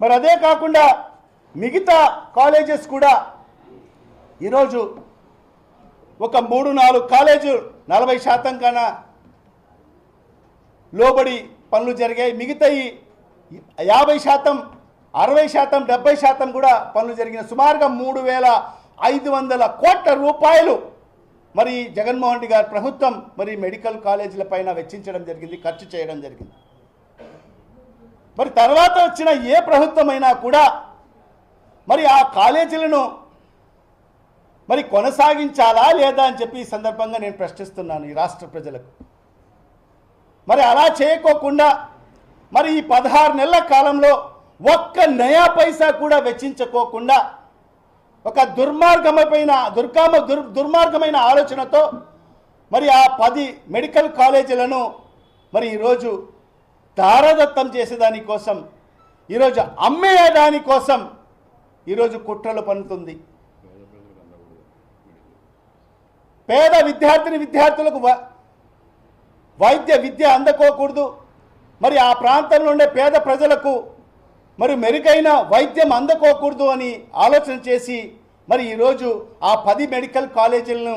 మరి అదే కాకుండా మిగతా కాలేజెస్ కూడా ఈరోజు ఒక మూడు నాలుగు కాలేజు నలభై శాతం కన్నా లోబడి పనులు జరిగాయి. మిగతా ఈ యాభై శాతం అరవై శాతం డెబ్బై శాతం కూడా పనులు జరిగిన సుమారుగా మూడు వేల ఐదు వందల కోట్ల రూపాయలు మరి జగన్మోహన్ రెడ్డి గారి ప్రభుత్వం మరి మెడికల్ కాలేజీల పైన వెచ్చించడం జరిగింది ఖర్చు చేయడం జరిగింది. మరి తర్వాత వచ్చిన ఏ ప్రభుత్వమైనా కూడా మరి ఆ కాలేజీలను మరి కొనసాగించాలా లేదా అని చెప్పి ఈ సందర్భంగా నేను ప్రశ్నిస్తున్నాను ఈ రాష్ట్ర ప్రజలకు. మరి అలా చేయకోకుండా మరి ఈ పదహారు నెలల కాలంలో ఒక్క నయా పైసా కూడా వెచ్చించుకోకుండా ఒక దుర్మార్గమైన దుర్గామ దుర్ దుర్మార్గమైన ఆలోచనతో మరి ఆ పది మెడికల్ కాలేజీలను మరి ఈరోజు దారదత్తం చేసేదాని కోసం ఈరోజు అమ్మేయడానికోసం ఈరోజు కుట్రలు పన్నుతుంది. పేద విద్యార్థిని విద్యార్థులకు వైద్య విద్య అందుకోకూడదు. మరి ఆ ప్రాంతంలో ఉండే పేద ప్రజలకు మరి మెరుగైన వైద్యం అందుకోకూడదు అని ఆలోచన చేసి మరి ఈరోజు ఆ పది మెడికల్ కాలేజీలను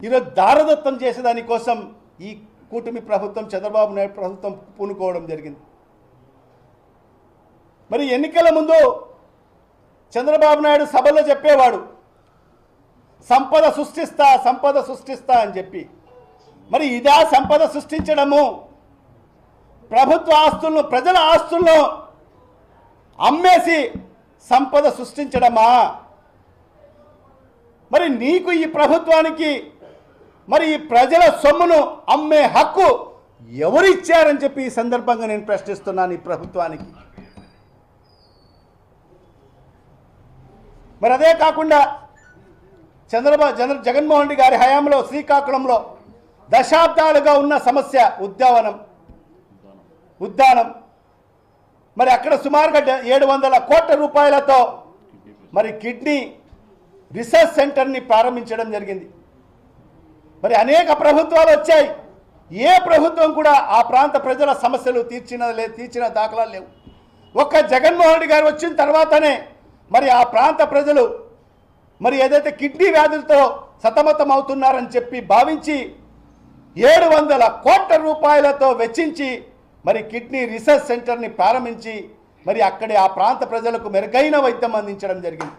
ఈరోజు దారదత్తం చేసేదానికోసం ఈ కూటమి ప్రభుత్వం చంద్రబాబు నాయుడు ప్రభుత్వం పూనుకోవడం జరిగింది. మరి ఎన్నికల ముందు చంద్రబాబు నాయుడు సభలో చెప్పేవాడు సంపద సృష్టిస్తా సంపద సృష్టిస్తా అని చెప్పి. మరి ఇదా సంపద సృష్టించడము? ప్రభుత్వ ఆస్తులను ప్రజల ఆస్తులను అమ్మేసి సంపద సృష్టించడమా? మరి నీకు ఈ ప్రభుత్వానికి మరి ఈ ప్రజల సొమ్మును అమ్మే హక్కు ఎవరిచ్చారని చెప్పి ఈ సందర్భంగా నేను ప్రశ్నిస్తున్నాను ఈ ప్రభుత్వానికి. మరి అదే కాకుండా చంద్రబాబు చంద్ర జగన్మోహన్ రెడ్డి గారి హయాంలో శ్రీకాకుళంలో దశాబ్దాలుగా ఉన్న సమస్య ఉద్యావనం. ఉద్యానం. మరి అక్కడ సుమారుగా ఏడు వందల కోట్ల రూపాయలతో మరి కిడ్నీ రీసెర్చ్ సెంటర్ని ప్రారంభించడం జరిగింది. మరి అనేక ప్రభుత్వాలు వచ్చాయి. ఏ ప్రభుత్వం కూడా ఆ ప్రాంత ప్రజల సమస్యలు తీర్చిన లే తీర్చిన దాఖలాలు లేవు. ఒక్క జగన్మోహన్ రెడ్డి గారు వచ్చిన తర్వాతనే మరి ఆ ప్రాంత ప్రజలు మరి ఏదైతే కిడ్నీ వ్యాధులతో సతమతం అవుతున్నారని చెప్పి భావించి ఏడు వందల కోట్ల రూపాయలతో వెచ్చించి మరి కిడ్నీ రీసెర్చ్ సెంటర్ని ప్రారంభించి మరి అక్కడే ఆ ప్రాంత ప్రజలకు మెరుగైన వైద్యం అందించడం జరిగింది.